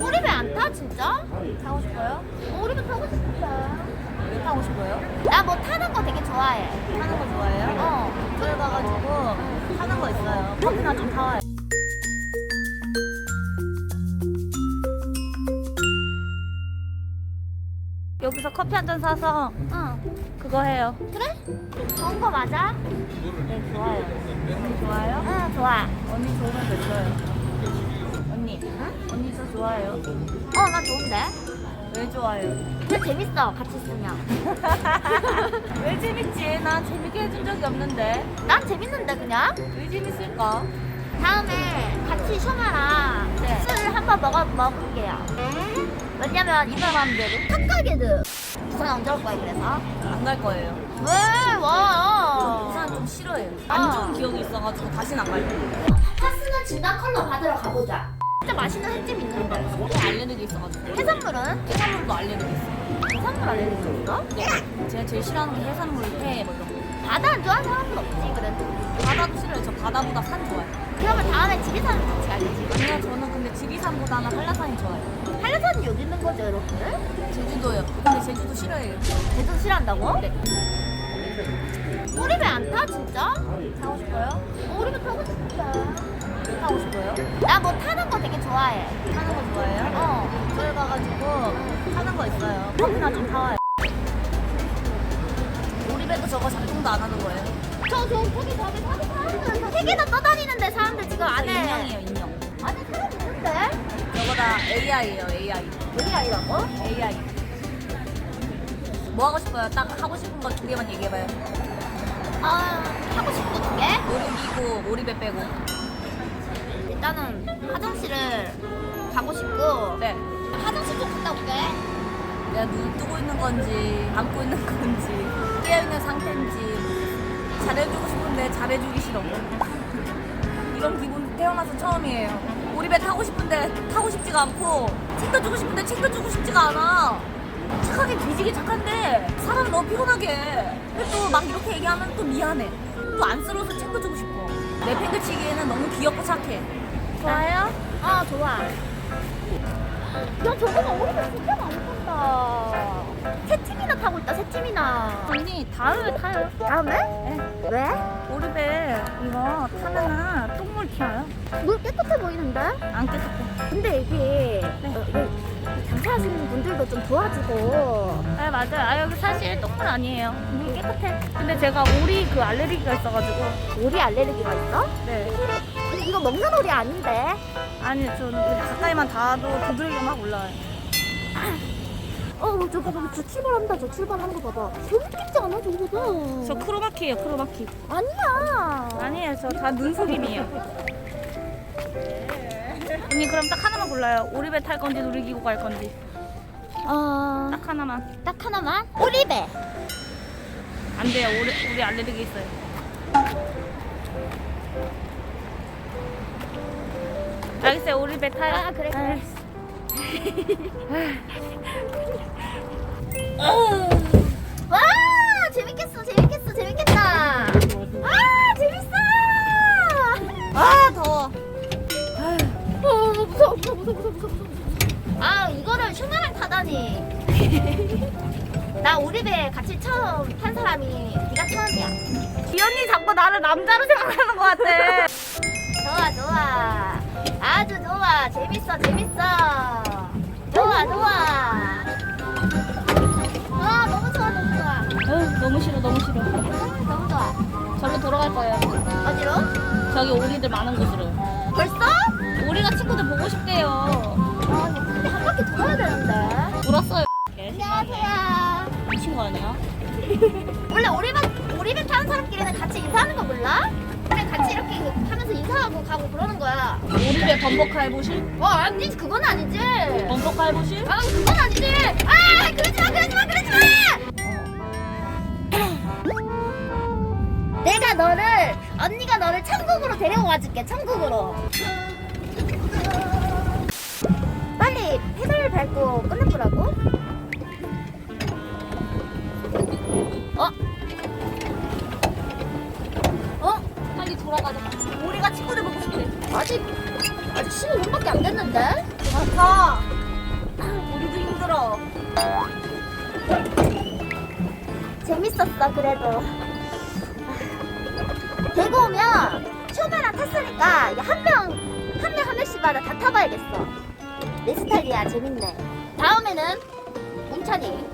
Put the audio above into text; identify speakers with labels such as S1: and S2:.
S1: 우리 배 안 타 진짜? 타고 싶어요? 어, 우리 배 타고 싶다.
S2: 왜 타고 싶어요?
S1: 나 뭐 타는 거 되게 좋아해.
S2: 타는 거 좋아해요?
S1: 어.
S2: 저희 가가지고 타는 거 있어요. 커피나 좀 타와요. 여기서 커피 한 잔 사서
S1: 응.
S2: 그거 해요.
S1: 그래? 좋은 거 맞아?
S2: 네, 좋아요. 언니 좋아요?
S1: 응, 좋아.
S2: 언니 좋으면 됐어요. 언니, 언니 저 좋아요.
S1: 어, 나 좋은데?
S2: 왜 좋아요?
S1: 근데 재밌어, 같이 있으면.
S2: 왜 재밌지? 난 재밌게 해준 적이 없는데.
S1: 난 재밌는데, 그냥?
S2: 왜 재밌을까?
S1: 다음에 같이 숑아랑
S2: 네.
S1: 술 한번 먹어, 먹을게요. 왜냐면 이 사람들은 착각이들. 부산 올 거야, 그래서?
S2: 안 갈 거예요.
S1: 왜? 와.
S2: 부산 좀 싫어해요.
S1: 아.
S2: 안 좋은 기억이 있어가지고 다시는 안 갈래요.
S1: 파스는 진단 컬러 받으러 가보자. 진짜 맛있는 횟집 있는데.
S2: 알레르기 있어가지고.
S1: 해산물은?
S2: 해산물도 알레르기 있어.
S1: 해산물 알레르기 있어?
S2: 네. 제가 제일 싫어하는 게 해산물, 회, 뭐 이런 거.
S1: 바다 안 좋아하는 사람은 없지, 그래도.
S2: 바다도 싫어요. 저 바다보다 산 좋아해요.
S1: 그러면 다음에 지리산 같이 가야지.
S2: 아니요, 저는 근데 지리산보다는 한라산이 좋아요.
S1: 한라산이 여기 있는 거죠, 여러분들?
S2: 제주도요. 근데 제주도 싫어해요.
S1: 제주 싫어한다고?
S2: 네.
S1: 우리 배 안 타, 진짜? 나 뭐 타는 거 되게 좋아해.
S2: 타는 거 좋아해요?
S1: 어.
S2: 저희 가가지고 타는 거 있어요. 커피나 좀 타와요. 우리 배도 저거 작동도 안 하는 거예요.
S1: 저, 저, 거기, 저기, 사진 사람들. 세 개나 떠다니는데 사람들 지금
S2: 저
S1: 안에.
S2: 인형이에요, 인형.
S1: 안에 사람 있는데?
S2: 저거 다 AI예요, AI.
S1: 아니라고?
S2: AI. 뭐 하고 싶어요? 딱 하고 싶은 거 두 개만 얘기해봐요.
S1: 아, 하고 싶은 거두 개?
S2: 놀이기구, 놀이배 빼고.
S1: 일단은 화장실을 가고 싶고.
S2: 네.
S1: 화장실 좀 갔다 올게.
S2: 내가 눈 뜨고 있는 건지, 감고 있는 건지, 깨어있는 상태인지, 잘해주고 싶은데 잘해주기 싫어. 이런 기분 태어나서 처음이에요. 우리 배 타고 싶은데 타고 싶지가 않고, 챙겨주고 싶은데 챙겨주고 싶지가 않아. 착하게 뒤지게 착한데, 사람 너무 피곤하게 해. 근데 또막 이렇게 얘기하면 또 미안해. 또 안쓰러워서 챙겨주고 싶어. 내 팽개치기에는 너무 귀엽고 착해. 좋아요?
S1: 아, 좋아. 야, 저거가 오리배 진짜 많이 탄다. 세 팀이나 타고 있다, 세 팀이나.
S2: 언니, 다음에 타요.
S1: 다음에?
S2: 네.
S1: 왜?
S2: 배 이거 타면은 똥물 튀어요.
S1: 물 깨끗해 보이는데?
S2: 안 깨끗해.
S1: 근데 이게 어, 이게 장사하시는 분들도 좀 도와주고
S2: 아 맞아요. 아 여기 사실 똥물 아니에요. 물 깨끗해. 근데 제가 오리 그 알레르기가 있어가지고.
S1: 오리 알레르기가 있어?
S2: 네.
S1: 근데 이거 먹는 오리 아닌데?
S2: 아니 저 가까이만 닿아도 두들겨 막 올라와요.
S1: 어, 저거 봐봐. 저 출발한다. 저 출발하는 거 봐봐. 재밌겠지 않아, 저거도?
S2: 저 크로마키예요 크로마키.
S1: 아니야.
S2: 아니에요 저 다 눈속임이에요. 언니 그럼 딱 하나만 골라요. 오리배 탈 건지 놀이기구 갈 건지.
S1: 어,
S2: 딱 하나만.
S1: 딱 하나만? 오리배.
S2: 안 돼요. 오리, 우리 알레르기 있어요. 알겠어요. 오리배 타요.
S1: 아, 그래, 그래. 와, 재밌겠어, 재밌겠어, 재밌겠다. 아, 재밌어.
S2: 아 더워.
S1: 어, 무서워, 무서워, 무서워, 무서워. 아, 이거를 슈마랑 타다니. 나 우리 배 같이 처음 탄 사람이 네가 처음이야.
S2: 이 언니 자꾸 나를 남자로 생각하는 것 같아.
S1: 좋아, 좋아. 아주 좋아. 재밌어, 재밌어. 좋아, 좋아. 아, 너무 좋아, 너무 좋아.
S2: 어, 너무 싫어, 너무 싫어.
S1: 아, 너무 좋아.
S2: 절로 돌아갈 거예요.
S1: 어디로?
S2: 저기 오리들 많은 곳으로.
S1: 벌써?
S2: 오리가 친구들 보고 싶대요.
S1: 아니, 근데 한 바퀴 돌아야 되는데.
S2: 돌았어요.
S1: 안녕하세요.
S2: 미친 거 아니야?
S1: 원래 오리배, 오리배 타는 사람끼리는 같이 인사하는 거 몰라? 같이 이렇게 하면서 인사하고 가고 그러는 거야.
S2: 오리배 범벅카 해보실?
S1: 어, 아니, 그건 아니지.
S2: 범벅카 해보실?
S1: 아, 그건 아니지. 아, 그러지 마, 그러지 마, 그러지 마. 내가 너를 언니가 너를 천국으로 데려가 줄게. 천국으로. 빨리 페달을 밟고 끝내보라고. 아직 아직 15분밖에 안 됐는데?
S2: 가. 우리도 힘들어.
S1: 재밌었어 그래도 대구 오면 처음에랑 탔으니까 한 명 한 명 한 명씩마다 다 타봐야겠어 내 스타일이야 재밌네 다음에는 웅찬이